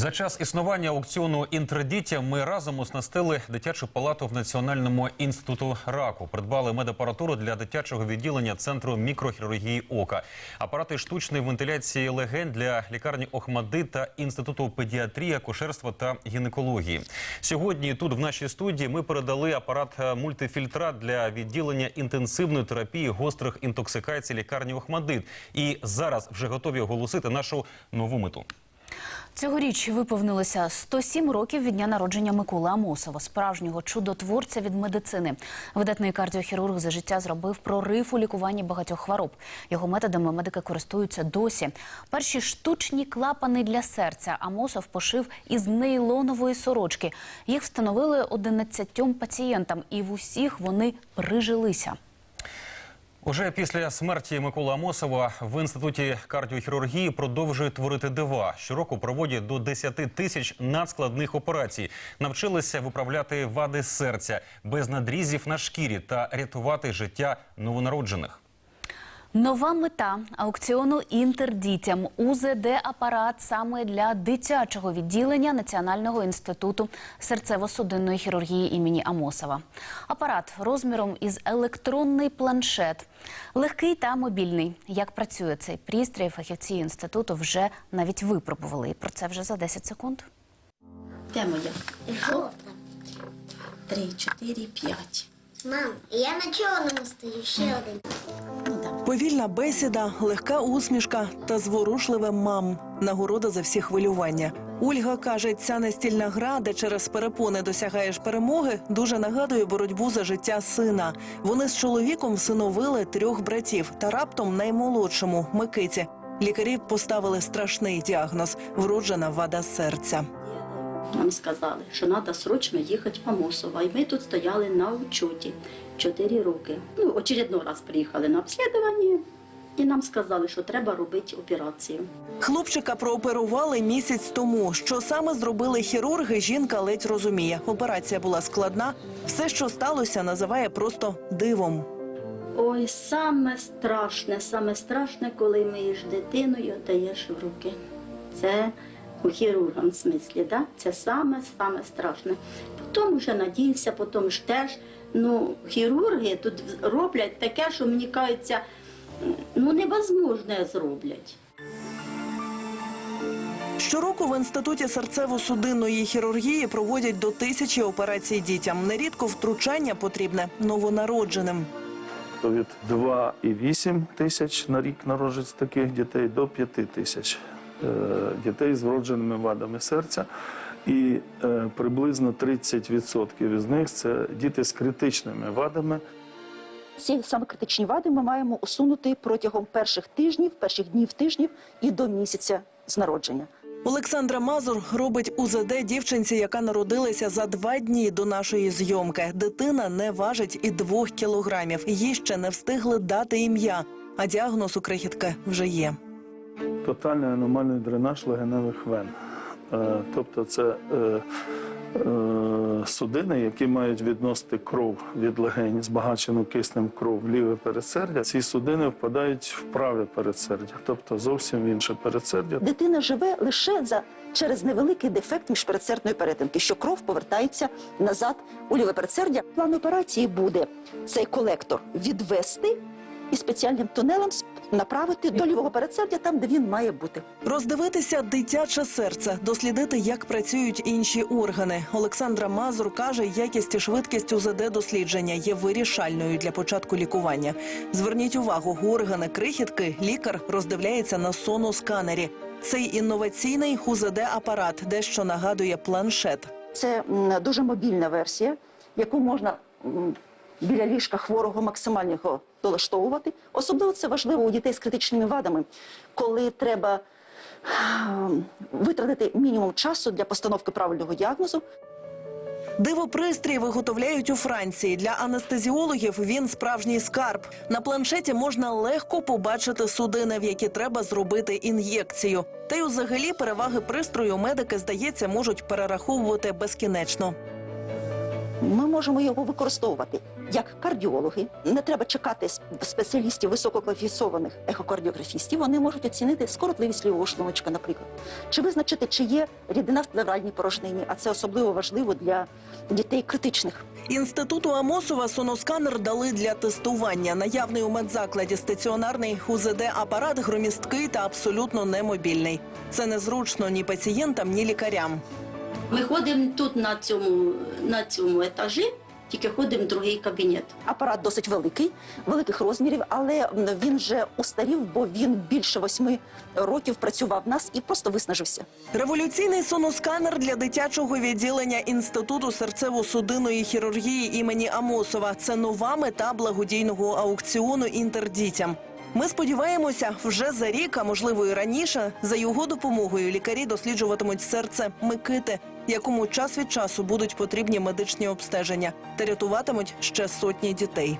За час існування аукціону інтердіття ми разом оснастили дитячу палату в Національному інституту раку. Придбали медапаратуру для дитячого відділення центру мікрохірургії ока, апарати штучної вентиляції легень для лікарні Охмади та інституту педіатрії, акушерства та гінекології. Сьогодні тут в нашій студії ми передали апарат е, мультифільтрат для відділення інтенсивної терапії гострих інтоксикацій лікарні Охмадит. І зараз вже готові оголосити нашу нову мету. Цьогоріч виповнилося 107 років від дня народження Миколи Амосова, справжнього чудотворця від медицини. Видатний кардіохірург за життя зробив прорив у лікуванні багатьох хвороб. Його методами медики користуються досі. Перші штучні клапани для серця Амосов пошив із нейлонової сорочки. Їх встановили 11 пацієнтам, і в усіх вони прижилися. Уже після смерті Миколи Амосова в інституті кардіохірургії продовжують творити дива. Щороку проводять до 10 тисяч надскладних операцій. Навчилися виправляти вади серця без надрізів на шкірі та рятувати життя новонароджених. Нова мета аукціону інтердітям УЗД-апарат саме для дитячого відділення Національного інституту серцево-судинної хірургії імені Амосова. Апарат розміром із електронний планшет, легкий та мобільний. Як працює цей пристрій, фахівці інституту вже навіть випробували. І про це вже за 10 секунд. Де моя? Жовта. Три, чотири, п'ять. Мам, я на чорному стою, ще один. Повільна бесіда, легка усмішка та зворушливе мам. Нагорода за всі хвилювання. Ольга каже, ця настільна гра, де через перепони досягаєш перемоги, дуже нагадує боротьбу за життя сина. Вони з чоловіком всиновили трьох братів та раптом наймолодшому Микиті. Лікарі поставили страшний діагноз вроджена вада серця. Нам сказали, що треба срочно їхати в Амосово. І ми тут стояли на учоті 4 роки. Ну, очередной раз приїхали на обслідування, і нам сказали, що треба робити операцію. Хлопчика прооперували місяць тому. Що саме зробили хірурги, жінка ледь розуміє. Операція була складна. Все, що сталося, називає просто дивом. Ой, саме страшне, саме страшне, коли миєш дитину і даєш в руки. Це у хірургам в смислі, да? це саме саме страшне. Потім вже надіюся, потім ж теж. Ну, хірурги тут роблять таке, що мені кажеться, ну невозможне зроблять. Щороку в інституті серцево-судинної хірургії проводять до тисячі операцій дітям. Нерідко втручання потрібне новонародженим. від 2,8 тисяч на рік народжується таких дітей до 5 тисяч дітей з вродженими вадами серця. І е, приблизно 30% із них це діти з критичними вадами. Ці саме критичні вади ми маємо усунути протягом перших тижнів, перших днів тижнів і до місяця з народження. Олександра Мазур робить УЗД дівчинці, яка народилася за два дні до нашої зйомки. Дитина не важить і двох кілограмів. Їй ще не встигли дати ім'я, а діагноз у крихітки вже є. Тотальний аномальний дренаж легеневих вен. Е, Тобто це е, е, судини, які мають відносити кров від легень, збагачену киснем кров в ліве передсердя. Ці судини впадають в праве передсердя, тобто зовсім в інше передсердя. Дитина живе лише за через невеликий дефект міжпередсердної перетинки, що кров повертається назад у ліве передсердя. План операції буде цей колектор відвести і спеціальним тунелем сп- направити до лівого передсердя, там де він має бути. Роздивитися дитяче серце, дослідити, як працюють інші органи. Олександра Мазур каже, якість і швидкість УЗД дослідження є вирішальною для початку лікування. Зверніть увагу, органи крихітки лікар роздивляється на соносканері. Цей інноваційний УЗД-апарат дещо нагадує планшет. Це дуже мобільна версія, яку можна біля ліжка хворого максимально його долаштовувати. Особливо це важливо у дітей з критичними вадами, коли треба ем, витратити мінімум часу для постановки правильного діагнозу. Дивопристрій виготовляють у Франції. Для анестезіологів він справжній скарб. На планшеті можна легко побачити судини, в які треба зробити ін'єкцію. Та й взагалі переваги пристрою медики, здається, можуть перераховувати безкінечно. Ми можемо його використовувати як кардіологи, не треба чекати спеціалістів висококваліфікованих ехокардіографістів. Вони можуть оцінити скоротливість лівого шлуночка, наприклад, чи визначити, чи є рідина в плевральній порожнині, а це особливо важливо для дітей критичних. Інституту Амосова соносканер дали для тестування. Наявний у медзакладі стаціонарний УЗД-апарат громісткий та абсолютно немобільний. Це незручно ні пацієнтам, ні лікарям. Ми ходимо тут на цьому, на цьому етажі, тільки ходимо в другий кабінет. Апарат досить великий, великих розмірів, але він вже устарів, бо він більше восьми років працював в нас і просто виснажився. Революційний соносканер для дитячого відділення Інституту серцево-судинної хірургії імені Амосова. Це нова мета благодійного аукціону інтердітям. Ми сподіваємося, вже за рік, а можливо і раніше, за його допомогою лікарі досліджуватимуть серце Микити, якому час від часу будуть потрібні медичні обстеження та рятуватимуть ще сотні дітей.